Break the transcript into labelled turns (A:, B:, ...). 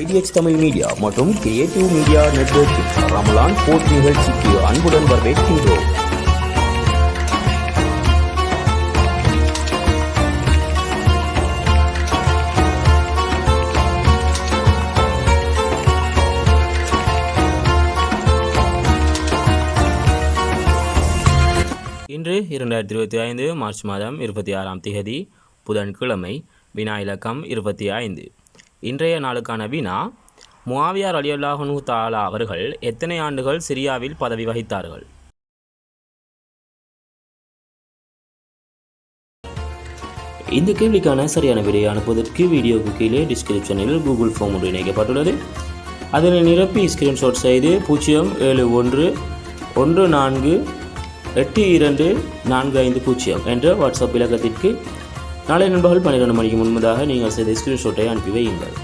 A: IDX Tamil media மற்றும் creative media நெட்வொர்க்கின் Ramadan boat நிகழ்ச்சிக்கு அன்புடன் வரவேற்கின்றோம்.
B: இன்று இரண்டாயிரத்தி இருபத்தி ஐந்து மார்ச் மாதம் இருபத்தி ஆறாம் திகதி புதன்கிழமை வினா இலக்கம் இருபத்தி ஐந்து. இன்றைய நாளுக்கான வினா முவாவியார் அலியுல்லாஹனு தாலா அவர்கள் எத்தனை ஆண்டுகள் சிரியாவில் பதவி வகித்தார்கள்?
A: இந்த கேள்விக்கான சரியான விடையை அனுப்புவதற்கு வீடியோவுக்கு கீழே டிஸ்கிரிப்ஷனில் கூகுள் ஃபார்ம் ஒன்று இணைக்கப்பட்டுள்ளது. அதனை நிரப்பி ஸ்கிரீன்ஷாட் செய்து பூஜ்ஜியம் ஏழு ஒன்று ஒன்று நான்கு எட்டு இரண்டு நான்கு ஐந்து பூஜ்ஜியம் என்ற வாட்ஸ்அப் இலக்கத்திற்கு நாளை நண்பர்கள் பன்னிரண்டு மணிக்கு முன்பதாக நீங்கள் செய்த ஸ்கிரீன்ஷாட்டை அனுப்பி வையுங்கள்.